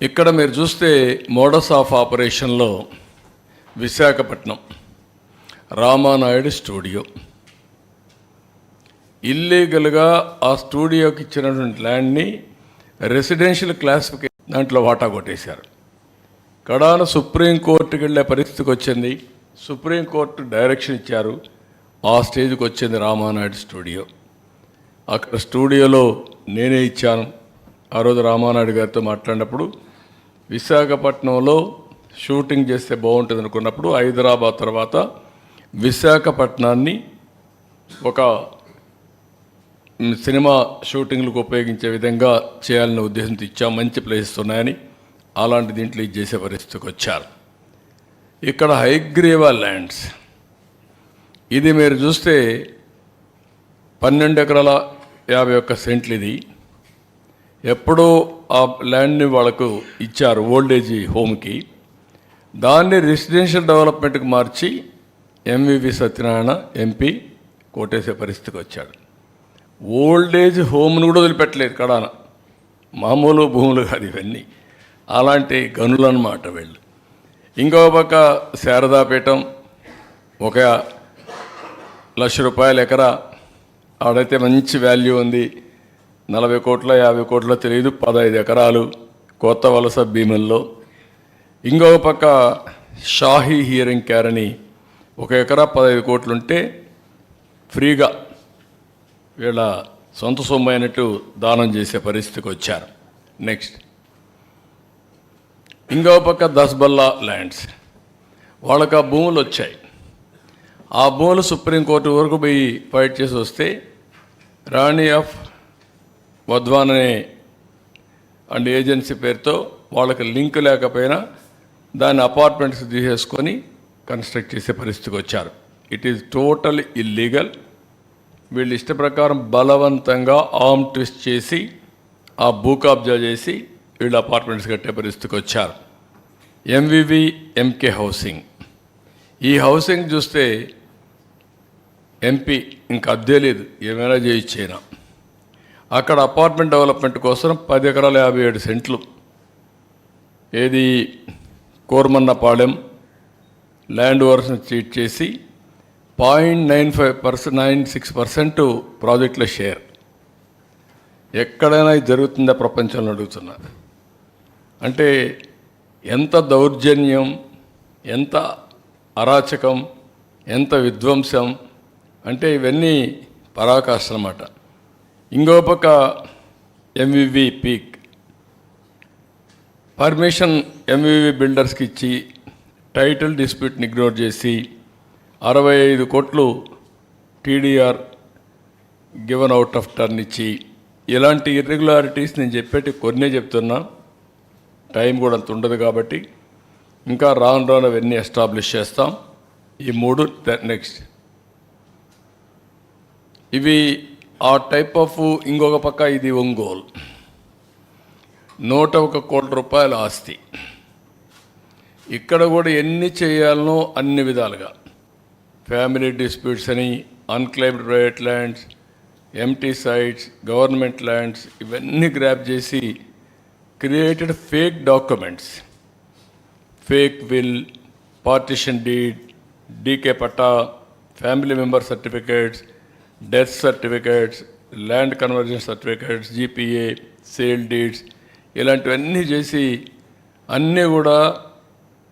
ఇక్కడ మీరు చూస్తే మోడస్ ఆఫ్ ఆపరేషన్లో విశాఖపట్నం రామానాయుడు స్టూడియో. ఇల్లీగల్గా ఆ స్టూడియోకి ఇచ్చినటువంటి ల్యాండ్ని రెసిడెన్షియల్ క్లాసిఫికే దాంట్లో వాటా కొట్టేశారు. కడాన సుప్రీంకోర్టుకి వెళ్ళే పరిస్థితికి వచ్చింది. సుప్రీంకోర్టు డైరెక్షన్ ఇచ్చారు. ఆ స్టేజ్కి వచ్చింది రామానాయుడు స్టూడియో. అక్కడ స్టూడియోలో నేనే ఇచ్చాను. ఆ రోజు రామానాయుడు గారితో మాట్లాడినప్పుడు విశాఖపట్నంలో షూటింగ్ చేస్తే బాగుంటుంది అనుకున్నప్పుడు హైదరాబాద్ తర్వాత విశాఖపట్నాన్ని ఒక సినిమా షూటింగ్లకు ఉపయోగించే విధంగా చేయాలనే ఉద్దేశంతో ఇచ్చా. మంచి ప్లేసెస్ ఉన్నాయని అలాంటి దీంట్లో ఇది చేసే పరిస్థితికి వచ్చారు. ఇక్కడ హైగ్రీవా ల్యాండ్స్. ఇది మీరు చూస్తే పన్నెండు ఎకరాల యాభై ఒక్క సెంట్లు ఇది. ఎప్పుడో ఆ ల్యాండ్ని వాళ్ళకు ఇచ్చారు ఓల్డేజ్ హోమ్కి. దాన్ని రెసిడెన్షియల్ డెవలప్మెంట్కి మార్చి ఎంవివి సత్యనారాయణ ఎంపీ కోటేసే పరిస్థితికి వచ్చాడు. ఓల్డేజ్ హోమ్ను కూడా వదిలిపెట్టలేదు కడాన. మామూలు భూములు కాదు ఇవన్నీ. అలాంటి గనులు అన్నమాట వీళ్ళు. ఇంకో పక్క శారదాపీఠం ఒక లక్ష రూపాయల ఎకరా. ఆడైతే మంచి వాల్యూ ఉంది. నలభై కోట్ల యాభై కోట్ల తెలియదు పదహైదు ఎకరాలు కొత్త వలస భీమల్లో. ఇంకొక పక్క షాహీ హియరింగ్ కేర్ అని ఒక ఎకరా పదహైదు కోట్లుంటే ఫ్రీగా వీళ్ళ సొంత సొమ్ము అయినట్టు దానం చేసే పరిస్థితికి వచ్చారు. నెక్స్ట్ ఇంకో పక్క దస్బల్లా ల్యాండ్స్. వాళ్ళకి ఆ భూములు వచ్చాయి. ఆ భూములు సుప్రీంకోర్టు వరకు పోయి ఫైట్ చేసి వస్తే రాణి ఆఫ్ వధ్వాన్ అనే అండ్ ఏజెన్సీ పేరుతో వాళ్ళకి లింక్ లేకపోయినా దాన్ని అపార్ట్మెంట్స్ తీసేసుకొని కన్స్ట్రక్ట్ చేసే పరిస్థితికి వచ్చారు. ఇట్ ఈజ్ టోటల్ ఇల్లీగల్ వీళ్ళు ఇష్ట ప్రకారం బలవంతంగా ఆర్మ్ ట్విస్ట్ చేసి ఆ భూ కబ్జా చేసి వీళ్ళు అపార్ట్మెంట్స్ కట్టే పరిస్థితికి వచ్చారు. ఎంవివి ఎంకే హౌసింగ్ ఈ హౌసింగ్ చూస్తే ఎంపీ ఇంకా అద్దే లేదు. ఏమైనా చేయించేనా అక్కడ అపార్ట్మెంట్ డెవలప్మెంట్ కోసం పది ఎకరాల యాభై ఏడు సెంట్లు. ఏది కోరమన్నపాలెం ల్యాండ్ వర్షన్ చీట్ చేసి point nine five percent nine six percent ప్రాజెక్టుల షేర్ ఎక్కడైనా ఇది జరుగుతుందా ప్రపంచంలో అడుగుతున్నా. అంటే ఎంత దౌర్జన్యం ఎంత అరాచకం ఎంత విధ్వంసం అంటే ఇవన్నీ పరాకాష్ట అన్నమాట ఇంకో పక్క ఎంవివి పీక్ పర్మిషన్ ఎంవివి బిల్డర్స్కి ఇచ్చి టైటిల్ డిస్ప్యూట్ని ఇగ్నోర్ చేసి అరవై ఐదు కోట్లు TDR given out of turn ఇచ్చి ఇలాంటి ఇర్రెగ్యులారిటీస్ నేను చెప్పేటి కొన్నే చెప్తున్నా. టైం కూడా అంత ఉండదు కాబట్టి ఇంకా రాను రాను అవన్నీ ఎస్టాబ్లిష్ చేస్తాం. ఈ మూడు నెక్స్ట్ ఇవి ఆ టైప్ ఆఫ్ ఇంకొక పక్క ఇది ఒంగోలు. నూట ఒక కోట్ల రూపాయల ఆస్తి. ఇక్కడ కూడా ఎన్ని చేయాలనో అన్ని విధాలుగా. ఫ్యామిలీ డిస్ప్యూట్స్ అని unclaimed private lands empty sites government lands ఇవన్నీ గ్రాప్ చేసి created fake documents fake will partition deed DK patta family member certificates death certificates land conversion certificates GPA sale deeds ఇలాంటివన్నీ చేసి అన్నీ కూడా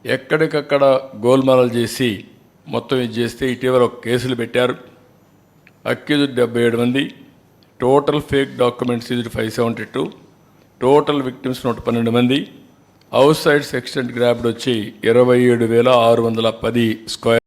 ఎక్కడికక్కడ గోల్మాలలు చేసి మొత్తం ఇది చేస్తే ఇటీవల ఒక కేసులు పెట్టారు. అక్యూజ్ డెబ్బై ఏడు మంది టోటల్ ఫేక్ డాక్యుమెంట్స్ ఇది five seventy two total victims నూట పన్నెండు మంది అవుట్ సైడ్స్ ఎక్స్టెంట్ గ్రాప్డ్ వచ్చి ఇరవై ఏడు వేల ఆరు వందల పది స్క్వేర్